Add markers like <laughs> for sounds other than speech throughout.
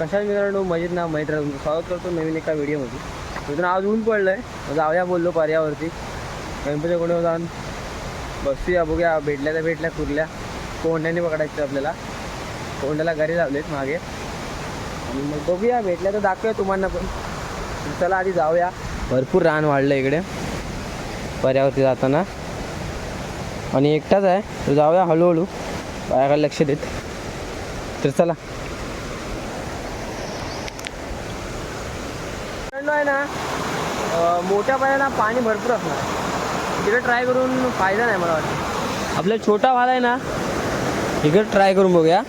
कशा मित्रांनो मजेत ना माहीत तुमचं स्वागत करतो नवीन एका व्हिडिओमध्ये. मित्रांनो आज ऊन पडलं आहे जाऊया बोललो पर्यावरती. गणपती कोणी जाऊन बसूया बघूया. भेटल्या तर भेटल्या कुरल्या. कोंड्याने पकडायचं आपल्याला. कोंड्याला घरी लावलेत मागे. आणि मग बघूया भेटल्या तर दाखवूया तुम्हाला पण. चला आधी जाऊया. भरपूर रान वाढलं इकडे. पर्यावरती जाताना. आणि एकटाच आहे. तर जाऊया हळूहळू. बायाकडे लक्ष देत. तर चला मित्रांनो आहे ना मोठ्या पायाला पाणी भरपूर असणार. तिकडे ट्राय करून फायदा नाही मला वाटतं. आपला छोटा भाला आहे ना इकडे ट्राय करून बघूया.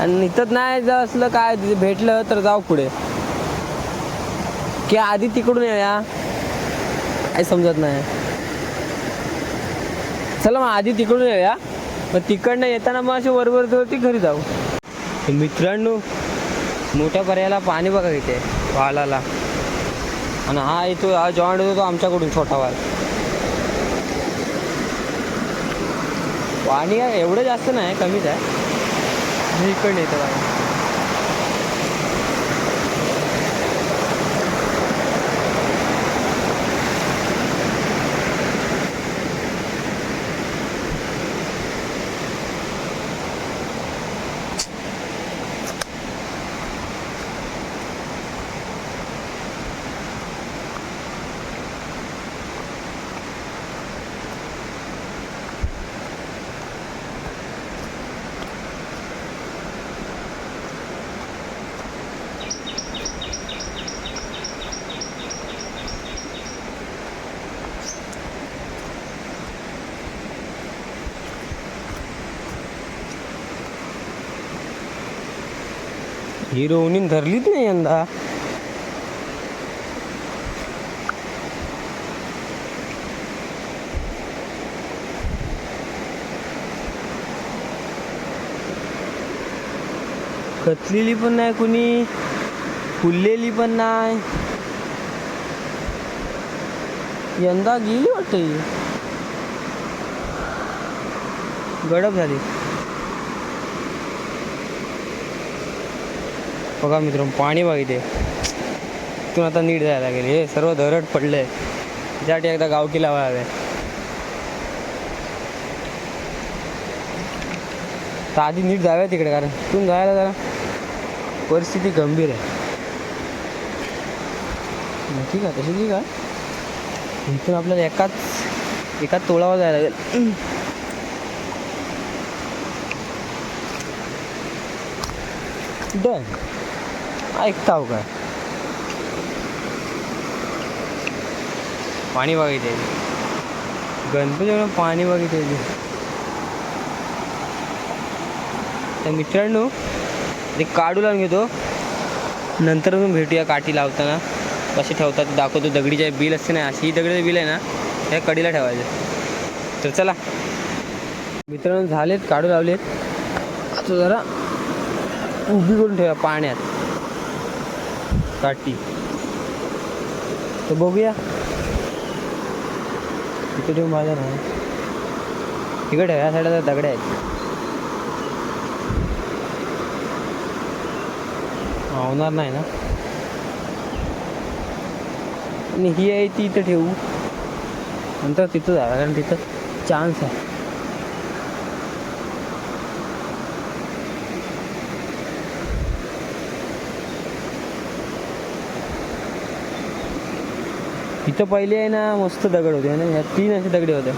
आणि इथं नाही जर असलं काय तिथे भेटलं तर जाऊ पुढे. की आधी तिकडून येऊया. काही समजत नाही. चला मग आधी तिकडून येऊया. मग तिकडनं येताना मग असे वरवर ती घरी जाऊ. मित्रांनो मोठ्या पर्यायाला पाणी बघा इथे वालाला. आणि हा इथं हा जॉईंट होतो तो आमच्याकडून छोटा वाल. पाणी एवढं जास्त नाही कमीच आहे. मी इकडे येतं पाणी हिरोनी धरलीच नाही यंदा. कचलेली पण नाही कुणी फुललेली पण नाही. यंदा गेली वाटत गडप झाली. बघा मित्र पाणी बघ इथे. तिथून आता नीट जायला लागेल. हे सर्व दरड आहे त्यासाठी एकदा गावकी लावायला हवे तर आधी नीट जाव्या तिकडे कारण तिथून जायला जरा परिस्थिती गंभीर आहे. मग ठीक आहे तशी ठीक आहे. इथून आपल्याला एकाच एकाच तोळावर जायला लागेल. डन. ऐकता काय? पाणी बघायचे गणपती पाणी बघितले तर मित्रांनो ते काढू लावून घेतो. नंतर पण भेटूया काठी लावताना. कसे ठेवतात दाखवतो. दगडीचे बिल असते ना अशी दगडीचं बिल आहे ना त्या कडीला ठेवायचं. तर चला. मित्रांनो झालेत काढू लावलेत. आता जरा उभी करून ठेवा पाण्यात. काठी. तर बघूया. तिथे ठेवून माझ्या ना तिकडे ह्या साईडला दगडे आहेत. होणार नाही ना? आणि ही आहे ती इथं ठेवू. नंतर तिथं झाला कारण तिथं चान्स आहे. इथं पहिले आहे ना मस्त दगड होते. ना ह्या तीन असे दगडे होते.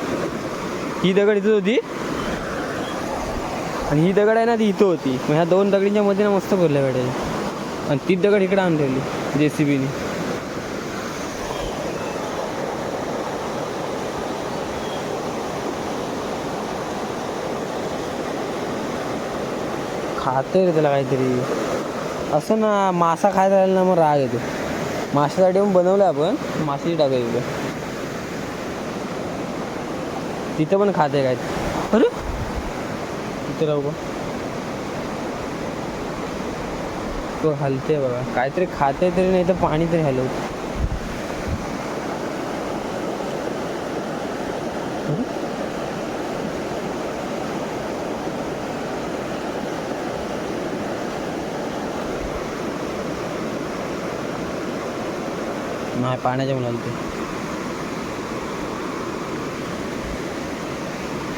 ही दगड इथं होती. आणि ही दगड आहे ना ती इथं होती. मग ह्या दोन दगडींच्या मध्ये ना मस्त भरल्या भेटायची आणि ती दगड इकडे आणून ठेवली जे सी बीने खाते रे त्याला काहीतरी. असं ना मासा खायला ना मग राग येतो. माशासाठी पण बनवलं आपण. माशी टाकायची तिथं पण खाते काय? अरे? तिथे राहू तो हलते बघा. काहीतरी खाते तरी नाही तर पाणी तरी हलवत नाही पाण्याच्या म्हणाल ते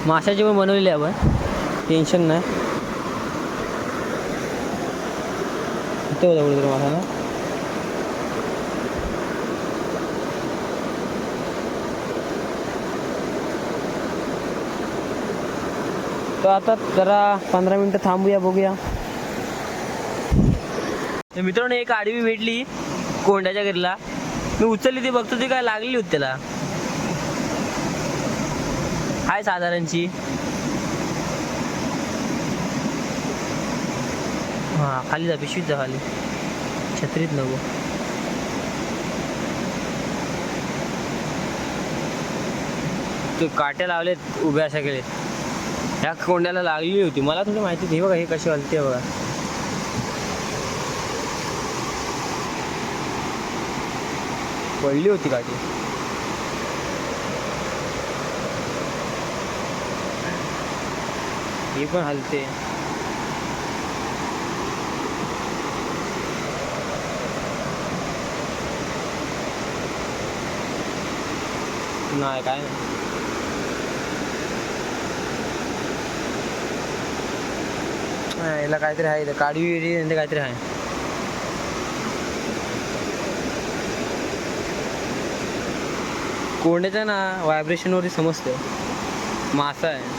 माशाची पण बनवलेली आहे आपण. टेन्शन नाही. ते होता कुठेतरी मासा ना तर आता जरा पंधरा मिनटं थांबूया बघूया. मित्रांनो एक आडवी भेटली कोंड्याच्या घरीला. मी उचलली ती बघतो ती काय लागली होती त्याला. हाय साधारणची. हा खाली जा पिशवीत जा खाली. छत्रीत नको. ते काट्या लावलेत उभ्या सगळे. ह्या कोंड्याला लागली होती. मला थोडी माहिती दे बघा हे कशी हलते बघा. पडली होती गाडी. ही पण हलते. नाही काय नाही. याला काहीतरी आहे इथं काढवी विहिरी काहीतरी आहे. कोंड्याच्या ना व्हायब्रेशनवरती समजतं मासा आहे.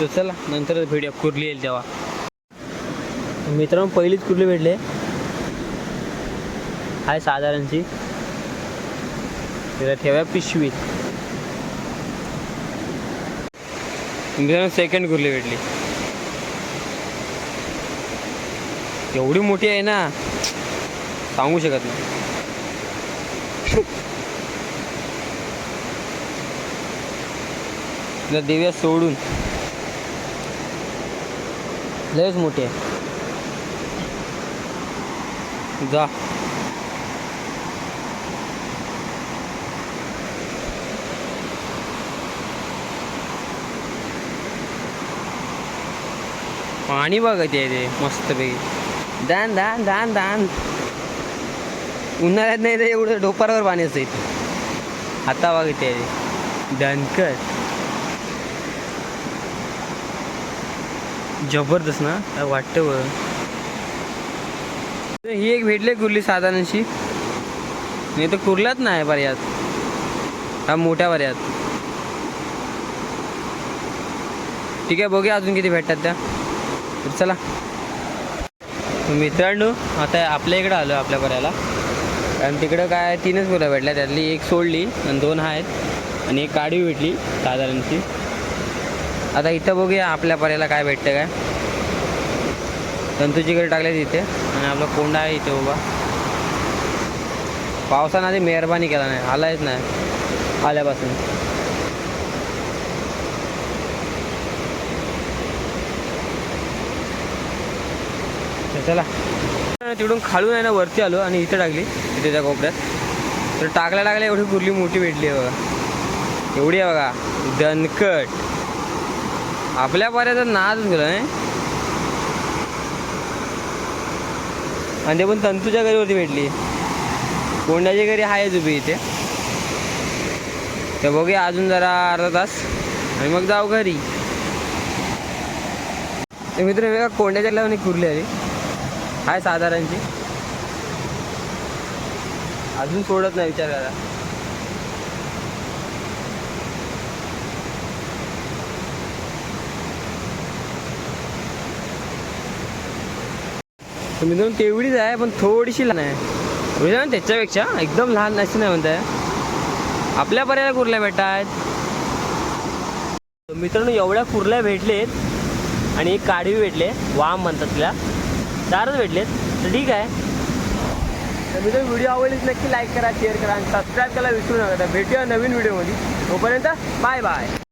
तर चला नंतर व्हिडिओ कुर्ली येईल तेव्हा. मित्रांनो पहिलीच कुठली भेटले? आहे साधारणची. तिला ठेवा पिशवीत मित्रांनो सेकंड कुर्ली भेटली? एवढी मोठी आहे ना? सांगू शकत नाही. <laughs> तिला देव्या सोडून. लयच मोठी आहे. जा. पाणी बघत ते ते मस्तपैकी. दान दान दान दान. उन्हाळ्यात नाही तर एवढं डोपारावर पाणी असतं इथे. आता आहे ते दणकट जबरदस्त ना? काय वाटतं तर ही एक भेटली कुर्ली साधारणशी. नाही तर कुर्ल्याच नाही पर्यात. हा मोठ्या पर्यात. ठीक आहे बघूया अजून किती भेटतात त्या. तर चला. मित्रांनो आता आपल्या इकडं आलो आपल्या पर्याला कारण तिकडं काय तीनच मुलं भेटल्या. त्यातली एक सोडली आणि दोन आहेत. आणि एक काढी भेटली साधारणची आता इथं बघूया आपल्या पर्याला काय भेटतं काय. तंतूची घरी टाकले तिथे. आणि आपला कोंडा आहे इथे उभा. पावसानं आधी मेहरबानी केला नाही आलायच नाही आल्यापासून. चला. तिकडून खालून आहे ना वरती आलो आणि इथं टाकली इथे त्या कोपऱ्यात. तर टाकल्या टाकल्या एवढी कुर्ली मोठी भेटली आहे बघा. एवढी आहे बघा दणकट आपल्या पर्यंत नाच गेलं नाही? आणि ते पण तंतूच्या घरीवरती भेटली. कोंड्याच्या घरी आहेच उभी इथे. तर बघूया अजून जरा अर्धा तास. आणि मग जाऊ घरी. ते मित्र वेगळा कोंड्याच्या लावून एक कुर्ली आली. आहे साधारणची. अजून सोडत नाही विचार करा मित्रांनो तेवढीच आहे पण थोडीशी लहान आहे. म्हणजे त्याच्यापेक्षा एकदम लहान अशी नाही म्हणताय. आपल्या पर्यायला कुर्ल्या भेटत आहेत मित्रांनो एवढ्या कुर्ल्या भेटलेत आणि एक काढवी भेटले वाम म्हणतात तिला. चारच भेटलेत तर ठीक आहे. तर मित्रांनो व्हिडिओ आवडलीच नक्की लाईक करा शेअर करा आणि सबस्क्राईब करायला विसरू नका. भेटूया नवीन व्हिडिओमध्ये तोपर्यंत बाय बाय